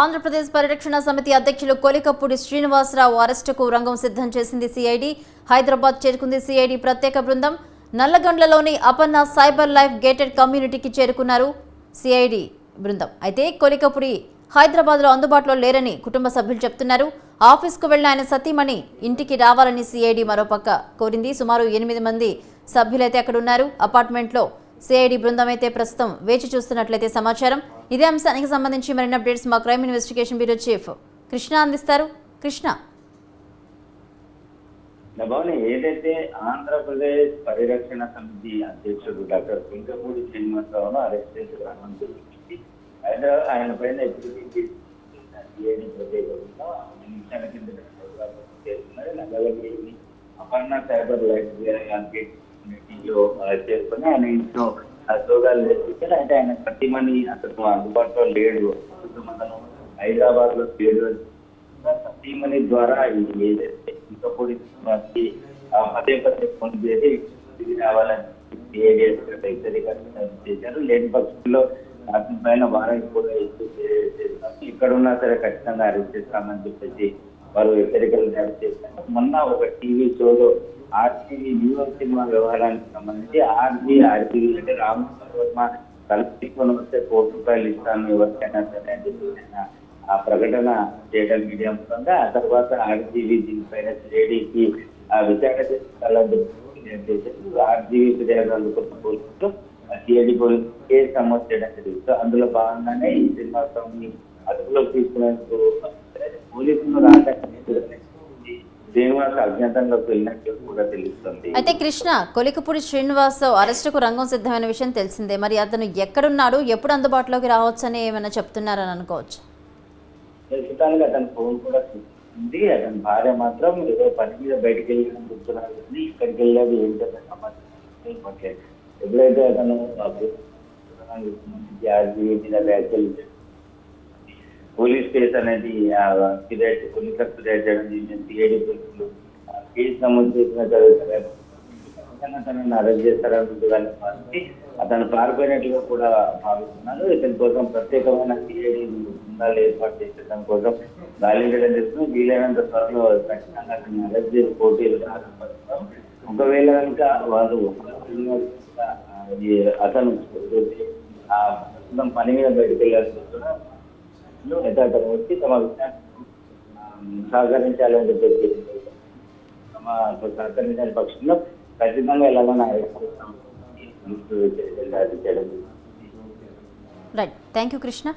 ఆంధ్రప్రదేశ్ పరిరక్షణ సమితి అధ్యక్షులు కొలికపూడి శ్రీనివాసరావు అరెస్టుకు రంగం సిద్ధం చేసింది సిఐడి. హైదరాబాద్ చేరుకుంది సిఐడి ప్రత్యేక బృందం. నల్లగండ్లలోని అపర్ణ సైబర్ లైఫ్ గేటెడ్ కమ్యూనిటీకి చేరుకున్నారు సిఐడి బృందం. అయితే కొలికపూడి హైదరాబాద్లో అందుబాటులో లేరని కుటుంబ సభ్యులు చెప్తున్నారు. ఆఫీస్కు వెళ్ళిన ఆయన సతీమణి ఇంటికి రావాలని సిఐడి మరోపక్క కోరింది. సుమారు ఎనిమిది మంది సభ్యులైతే అక్కడ ఉన్నారు అపార్ట్మెంట్లో సిఐడి బృందం అయితే ప్రస్తుతం వేచి చూస్తున్నట్లయితే సమాచారం. ఇదే అంశానికి సంబంధించి మరిన్ని అప్డేట్స్ మా crime investigation bureau chief Krishna అందిస్తారు. కృష్ణ. భవన్ ఏదైతే ఆంధ్రప్రదేశ్ పరిరక్షణ సమితి అధ్యక్షుడు డాక్టర్ పింకపూడి శ్రీనివాసరావును అరెస్ట్ చేసి రావడం జరిగింది అయితే ఆయన పైన ఎప్పటికీ ప్రత్యేకంగా నిమిషాల కింద చేస్తున్నారు. నల్లగల్లి అపర్ణ సైబర్ లైఫ్ కమ్యూనిటీలో చేసుకుని ఆయన ఇంట్లో సోదాలు చేస్తే అంటే ఆయన ప్రతి మని అతను అందుబాటులో లేడు. అతను హైదరాబాద్లో లేడు సతీమణి ద్వారా ఏదైతే ఇంకా పొడిచి పదే పదే ఫోన్ చేసి తిరిగి రావాలని చేశారు లేని పక్షంలో అతని పైన వారం కూడా ఇక్కడ ఉన్నా సరే ఖచ్చితంగా అరెస్ట్ చేస్తామని చెప్పేసి వారు హెచ్చరికలు జారీ చేశారు. మొన్న ఒక టీవీ షోలో ఆర్సీబీ న్యూస్ సినిమా వ్యవహారానికి సంబంధించి ఆర్బీ ఆర్టీవీ అంటే రామకృష్ణ వర్మ కల్పించుకొని వస్తే కోటి రూపాయలు ఇస్తాను ఎవరికైనా సరే అని చెప్పి ఆ ప్రకటన చేయడం మీడియా ముఖంగా. ఆ తర్వాత ఆర్జీవీ దీనిపైన సిఐడికి ఆ విచారణ చేయాలని నిర్దేశించి ఆర్జీవీ ఫిర్యాదు అందుకున్న పోలీసులు సిఐడి పోలీసు కేసు నమోదు చేయడం జరిగింది. అందులో భాగంగానే ఈ శ్రీనివాసరావుని అదుపులోకి తీసుకునేందుకు పోలీసులు రాక శ్రీనివాస అజ్ఞాతంలోకి వెళ్ళినట్లు కూడా తెలుస్తుంది. అయితే కృష్ణ కొలికపూడి శ్రీనివాసరావు అరెస్టుకు రంగం సిద్ధమైన విషయం తెలిసిందే. మరి అతను ఎక్కడున్నాడు? ఎప్పుడు అందుబాటులోకి రావచ్చని ఏమైనా చెప్తున్నారని అనుకోవచ్చు? ప్రస్తుతానికి అతని ఫోన్ కూడా ఉంది. అతని భార్య మాత్రం ఏదో పని మీద బయటికి చెప్తున్నారు కానీ ఇక్కడికి వెళ్ళేది ఏంటంటే సమాచారం ఇవ్వట్లేదు ఎప్పుడైతే అతను మీద వ్యాఖ్యలు పోలీస్ కేసు అనేది ఫిర్యాదు పోలీసులకు ఫిర్యాదు చేయడం సిఐడి పోలీసులు కేసు నమోదు చేసిన తర్వాత అరెస్ట్ చేస్తారని కానీ భావించి అతను పారిపోయినట్లుగా కూడా భావిస్తున్నారు. ఇతని కోసం ప్రత్యేకమైన సిఐడి బృందాలు ఏర్పాటు చేసేటం కోసం గాలించడం జరుగుతుంది. వీలైనంత త్వరలో ఖచ్చితంగా అతన్ని అరెస్ట్ చేసి పోటీలు ఆరంభిస్తాం ఒకవేళ కనుక వాళ్ళు అతను ఆ ప్రస్తుతం పని మీద బయటకు వెళ్ళాల్సి వస్తున్నా అయితే వచ్చి తమ సహకరించాలని చెప్పేసి తమ సహకరించిన పక్షంలో ఖచ్చితంగా ఎలాగైనా అరెస్ట్ చేయడం. Right thank you Krishna